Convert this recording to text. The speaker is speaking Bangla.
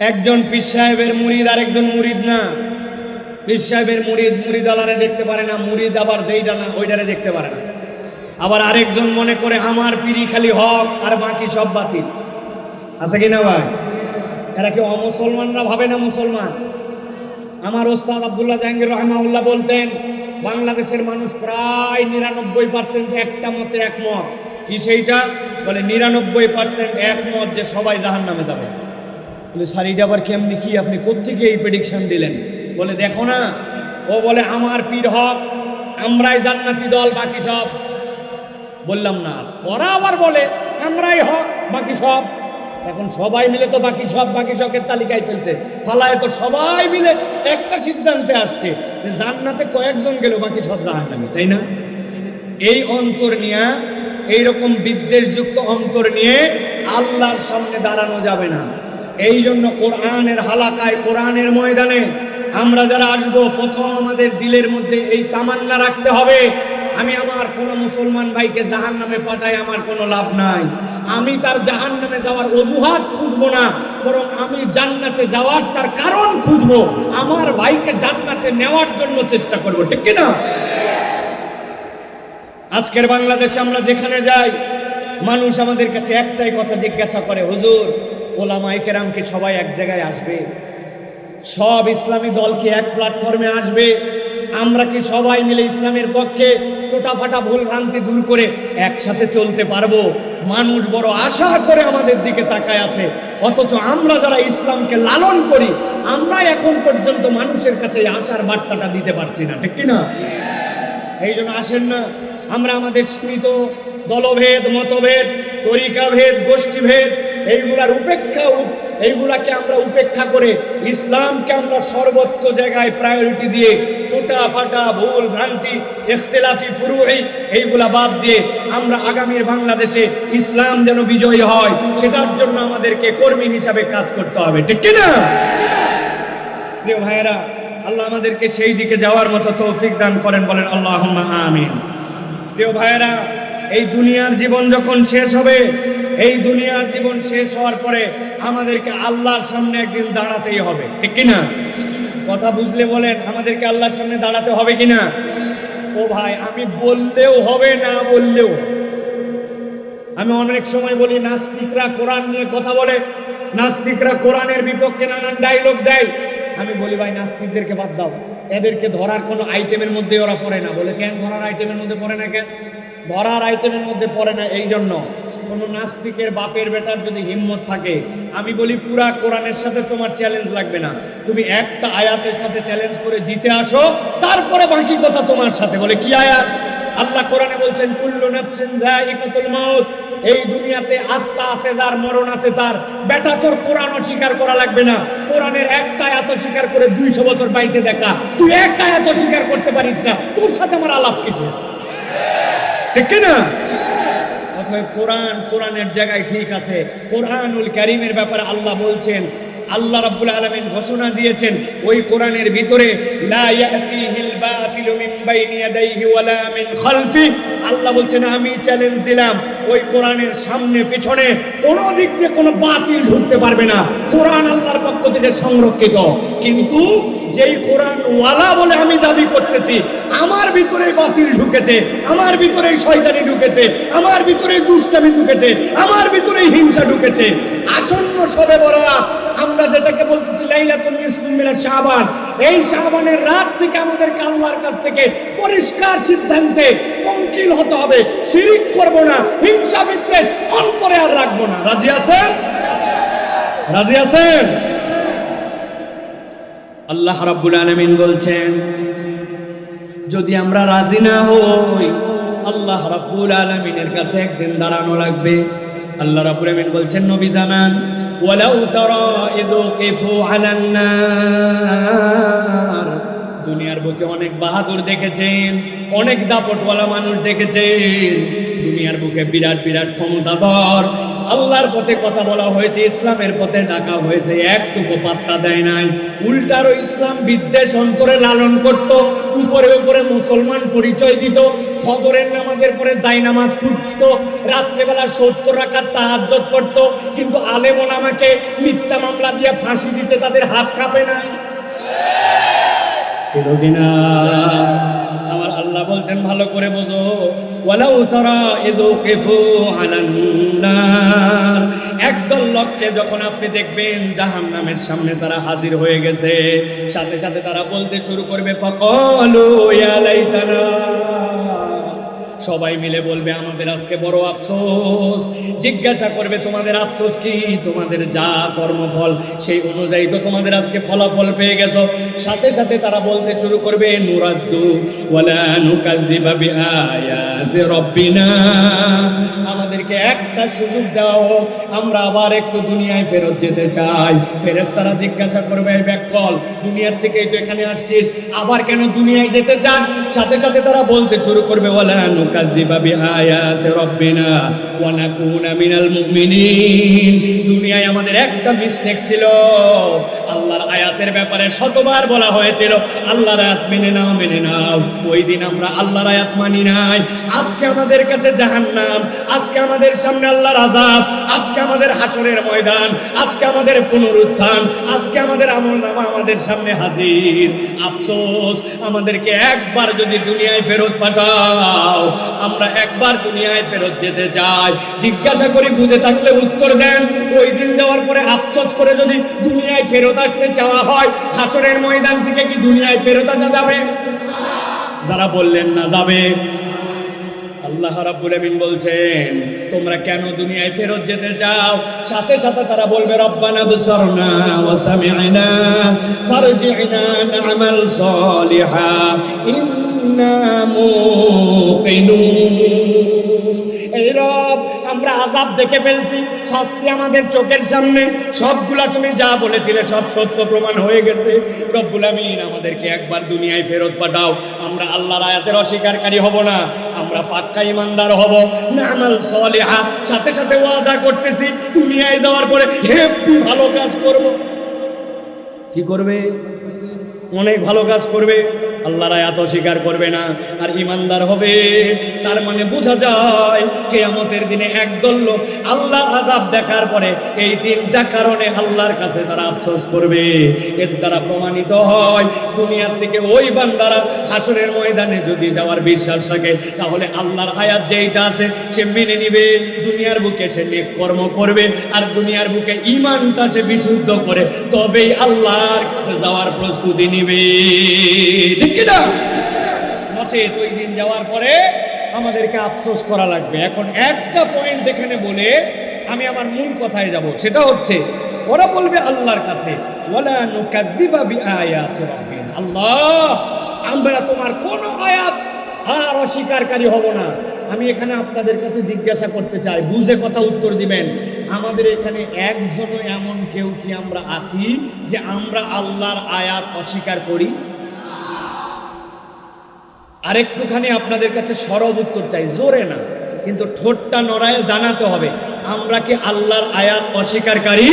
একজন পীর সাহেবের মুরিদ আর একজন মুরিদ না। পীর সাহেবের মুরিদ মুরিদ আলারে দেখতে পারে না, মুরিদ আবার যেইটা না ওইটারে দেখতে পারে না। আবার আরেকজন মনে করে, আমার পিড়ি খালি হক, আর বাকি সব বাতিল। আছে কি না ভাই? এরা কি অমুসলমানরা ভাবে না মুসলমান? আমার ওস্তাদ আবদুল্লাহ জাহাঙ্গীর রহমাউল্লাহ বলতেন, বাংলাদেশের মানুষ প্রায় নিরানব্বই পার্সেন্ট একটা মতে একমত। কি সেইটা? বলে, নিরানব্বই পার্সেন্ট একমত যে সবাই জাহান নামে যাবে। বলে, শাড়িটা আবার কেমনি কি? আপনি কোত্থেকে এই প্রেডিকশন দিলেন? বলে, দেখো না, ও বলে, আমার পীর হক, আমরাই জান্নাতি দল, বাকি সব। বললাম, না, ওরা আবার বলে, আমরাই হক, বাকি সব। এখন সবাই মিলে তো বাকি সব, বাকি সবের তালিকায় ফেলছে। ফালায় তো সবাই মিলে একটা সিদ্ধান্তে আসছে যে জান্নাতে কয়েকজন গেল, বাকি সব জাহান্নামি, তাই না? এই অন্তর নিয়ে, এইরকম বিদ্বেষযুক্ত অন্তর নিয়ে আল্লাহর সামনে দাঁড়ানো যাবে না। এই জন্য কোরআনের হালাকায়, কোরআনের ময়দানে আমরা যারা আসব, প্রথম আমাদের দিলের মধ্যে এই তামান্না রাখতে হবে। আমি আমার কোনো মুসলমান ভাইকে জাহান নামে পাঠাই, আমার কোনো লাভ নাই। আমি তার জাহান নামে যাওয়ার অজুহাত খুঁজবো না, বরং আমি জান্নাতে যাওয়ার তার কারণ খুঁজবো, আমার ভাইকে জান্নাতে নেওয়ার জন্য চেষ্টা করব। ঠিক কিনা? আজকের বাংলাদেশে আমরা যেখানে যাই, মানুষ আমাদের কাছে একটাই কথা জিজ্ঞাসা করে, হুজুর ওলামাই কেরাম কি সবাই এক জায়গায় আসবে। সব ইসলামী দল কি এক প্ল্যাটফর্মে আসবে। আমরা কি সবাই মিলে ইসলামের পক্ষে টোটাফাটা ভুল ভ্রান্তি দূর করে একসাথে চলতে পারব? মানুষ বড় আশা করে আমাদের দিকে তাকায় আছে। অথচ আমরা যারা ইসলামকে লালন করি আমরা এখন পর্যন্ত মানুষের কাছে আশার বার্তাটা দিতে পারছি না। ঠিক কিনা এই জন্য আসেন না। আমরা আমাদের সীমিত দলভেদ, মতভেদ, তরিকাভেদ, গোষ্ঠীভেদ এইগুলার উপেক্ষা এইগুলাকে আমরা উপেক্ষা করে ইসলামকে আমরা সর্বত্র জায়গায় প্রায়োরিটি দিয়ে টোটা ফাটা, ভুল ভ্রান্তি, ইখতিলাফি, ফুরুই এইগুলা বাদ দিয়ে আমরা আগামীর বাংলাদেশে ইসলাম যেন বিজয়ী হয়, সেটার জন্য আমাদেরকে কর্মী হিসাবে কাজ করতে হবে। ঠিক কিনা? প্রিয় ভাইয়েরা, আল্লাহ আমাদেরকে সেই দিকে যাওয়ার মতো তৌফিক দান করেন, বলেন আল্লাহ আমিন। প্রিয় ভাইয়েরা এই দুনিয়ার জীবন যখন শেষ হবে, এই দুনিয়ার জীবন শেষ হওয়ার পরে আমাদেরকে আল্লাহর সামনে একদিন দাঁড়াতেই হবে। ঠিক কিনা? কথা বুঝলে বলেন, আমাদেরকে আল্লাহর সামনে দাঁড়াতে হবে কিনা? ও ভাই, আমি বললেও হবে, না বললেও। আমি অনেক সময় বলি, নাস্তিকরা কোরআন নিয়ে কথা বলে, নাস্তিকরা কোরআনের বিপক্ষে নানান ডায়লগ দেয়। আমি বলি, ভাই, নাস্তিকদেরকে বাদ দাও। এদেরকে ধরার কোনো আইটেমের মধ্যে ওরা পড়ে না। বলে, কেন ধরার আইটেমের মধ্যে পড়ে না কেন? ধরার আইটেমের মধ্যে পড়ে না, এই জন্য কোনো নাস্তিকের বাপের বেটার যদি হিম্মত থাকে, আমি বলি, পুরা কোরআনের সাথে তোমার চ্যালেঞ্জ লাগবে না। তুমি একটা আয়াতের সাথে চ্যালেঞ্জ করে জিতে আসো, তারপরে বাকি কথা তোমার সাথে। বলে, কি আয়াত? আল্লাহ কোরআনে বলছেন, কুল্লু নাফসিন যায়িকাতুল মাউত। এই দুনিয়াতে আত্মা আছে, যার মরণ আছে তার। বেটা, তোর কোরআন স্বীকার করা লাগবে না। কোরআনের একটা এত স্বীকার করে দুইশো বছর বাইচে দেখা। তুই একটা এত স্বীকার করতে পারিস না। তোর সাথে আমার আলাপ কিছু ঠিক না? কোরআন কোরআনের জায়গায় ঠিক আছে। কোরআনুল করিমের ব্যাপারে আল্লাহ বলছেন আল্লাহ রাব্বুল আলামিন ঘোষণা দিয়েছেন, ওই কোরআনের ভিতরে, লা ইয়াতিহিল বাতিলু মিন বাইনি ইয়াদাইহি ওয়ালা মিন খালফি। আল্লাহ বলছেন, আমি চ্যালেঞ্জ দিলাম, ওই কোরআনের সামনে পিছনে কোনো দিক দিয়ে কোনো বাতিল ঢুকতে পারবে না। কোরআন আল্লাহর পক্ষ থেকে সংরক্ষিত। কিন্তু যেই কোরআন ওয়ালা বলে আমি দাবি করতেছি, আমার ভিতরে বাতিল ঢুকেছে, আমার ভিতরে শয়তানি ঢুকেছে, আমার ভিতরে দুষ্টামি ঢুকেছে, আমার ভিতরে হিংসা ঢুকেছে। আসন্ন সবে বরাত আমরা যেটাকে বলতেছি লাইলাতুল নিসফুল মিনাশ শাবান। এই শাবানের রাত থেকে আমাদেরকে আল্লাহর কাছ থেকে পরিষ্কার সিদ্ধান্তে পঙ্কিল হতে হবে। শিরিক করব না, হিংসা বিদ্বেষ অন্তরে আর রাখব না। রাজি আছেন? রাজি আছেন? আল্লাহ রাব্বুল আলামিন বলছেন, যদি আমরা রাজি না হই, আল্লাহ রাব্বুল আলামিনের কাছে একদিন দাঁড়ানো লাগবে। আল্লাহ রাব্বুল আলামিন বলছেন, নবী জানান ওয়ালাউ তারা ইদ কিফু আলান নার দুনিয়ার বুকে অনেক বাহাদুর দেখেছেন, অনেক দাপটওয়ালা মানুষ দেখেছেন। দুনিয়ার বুকে বিরাট বিরাট ক্ষমতাধর। আল্লাহর পথে কথা বলা হয়েছে, ইসলামের পথে ডাকা হয়েছে, একটুকু পাত্তা দেয় নাই। উল্টারও ইসলাম বিদ্বেষ অন্তরে লালন করত, উপরে উপরে মুসলমান পরিচয় দিত, ফজরের নামাজের পরে যাই নামাজ খুঁজত, রাত্রেবেলা সত্তর রাখার তাহাজ্জত করত কিন্তু আলেমন আমাকে মিথ্যা মামলা দিয়ে ফাঁসি দিতে তাদের হাত কাঁপে নাই। ছিল কিনা আমার আল্লাহ বলছেন, ভালো করে বোঝো। ওয়ালাউ তারা ইদু কেফু আলান নার। একদল লোককে যখন আপনি দেখবেন, জাহান্নামের সামনে তারা হাজির হয়ে গেছে। সাথে সাথে তারা বলতে শুরু করবে, ফকল ইয়া লাইতানা। সবাই মিলে বলবে, আমাদের আজকে বড় আফসোস। জিজ্ঞাসা করবে, তোমাদের আফসোস কি? তোমাদের যা কর্মফল, সেই অনুযায়ী তো তোমাদের আজকে ফলাফল পেয়ে গেছো। সাথে সাথে তারা বলতে শুরু করবে, নুরাদ্দু আমাদেরকে একটা সুযোগ হোক, আমরা আবার একটু দুনিয়ায় ফেরত যেতে চাই। ফেরেশতারা জিজ্ঞাসা করবে এই ব্যাককল দুনিয়ার থেকেই তো এখানে আসছিস, আবার কেন দুনিয়ায় যেতে চান? সাথে সাথে তারা বলতে শুরু করবে, ওয়ালা নুকাযযিবা বিআয়াতি রাব্বিনা ওয়া নাকুনা মিনাল দুনিয়ায় আমাদের একটা মিস্টেক ছিল। আল্লাহর আয়াতের ব্যাপারে শতবার বলা হয়েছিল, আল্লাহর আয়াত মেনে নাও মেনে নাও। ওই দিন আমরা আল্লাহর আয়াত মানি নাই। আজকে আমাদের কাছে জাহান্নাম, আজকে আমাদের সামনে আল্লাহর আযাব, আজকে আমাদের হাসরের ময়দান, আজকে আমাদের পুনরুত্থান, আজকে আমাদের আমল নামা আমাদের সামনে হাজির। আফসোস, আমাদেরকে একবার যদি দুনিয়ায় ফেরত পাঠাও আমরা একবার দুনিয়ায় ফেরত যেতে চাই। জিজ্ঞাসা করি, বুঝে থাকলে উত্তর দেন। ওই দিন যাওয়ার পরে আফসোস করে যদি দুনিয়ায় ফেরত আসতে চাওয়া হয়, হাসরের ময়দান থেকে কি দুনিয়ায় ফেরত আসা যাবে? যারা বললেন না, যাবে। আল্লাহ বলছেন, তোমরা কেন দুনিয়ায় ফেরত যেতে চাও? সাথে সাথে তারা বলবে আমরা দেখে ফেলছি। শাস্তি আমাদের চোখের সামনে। সবগুলা তুমি যা বলেছিলে, সব সত্য প্রমাণ হয়ে গেছে। আমিন, আমাদেরকে একবার দুনিয়ায় ফেরত পাঠাও। আমরা আল্লাহর অস্বীকারী হব না। আমরা পাক্কা ইমানদার হব। না আমাল সলিহা। সাথে সাথে ওয়াদা করতেছি, দুনিয়ায় যাওয়ার পরে হেব্বি ভালো কাজ করব। কি করবে? অনেক ভালো কাজ করবে। আল্লাহর আয়াত অস্বীকার করবে না। আর ইমানদার হবে, তার মানে বোঝা যায় কেয়ামতের দিনে একদল লোক আল্লাহ আজাব দেখার পরে এই তিনটা কারণে আল্লাহর কাছে তারা আফসোস করবে। এর দ্বারা প্রমাণিত হয়, দুনিয়ার থেকে ওই বান্দারা হাসরের ময়দানে যদি যাওয়ার বিশ্বাস থাকে তাহলে আল্লাহর আয়াত যেইটা আছে সে মেনে নিবে। দুনিয়ার বুকে সে নেক কর্ম করবে, আর দুনিয়ার বুকে ইমানটা সে বিশুদ্ধ করে, তবেই আল্লাহর কাছে যাওয়ার প্রস্তুতি নিবে। ঠিক কিনা? নচেত ওই দিন যাওয়ার পরে আমাদেরকে আফসোস করা লাগবে। এখন একটা পয়েন্ট এখানে বলে আমি আমার মূল কথায় যাব। সেটা হচ্ছে, ওরা বলবে আল্লাহর কাছে আল্লাহ, আমরা তোমার কোন আয়াত আর অস্বীকারী হব না। আমি এখানে আপনাদের কাছে জিজ্ঞাসা করতে চাই, বুঝে কথা উত্তর দিবেন। আমাদের এখানে একজনও এমন কেউ কি আমরা আসি যে আমরা আল্লাহর আয়াত অস্বীকার করি? আরেকটুখানি আপনাদের কাছে সরব উত্তর চাই, জোরে না। কিন্তু ঠোঁটটা নড়ায় জানাতে হবে, আমরা কি আল্লাহর আয়াত অস্বীকারী?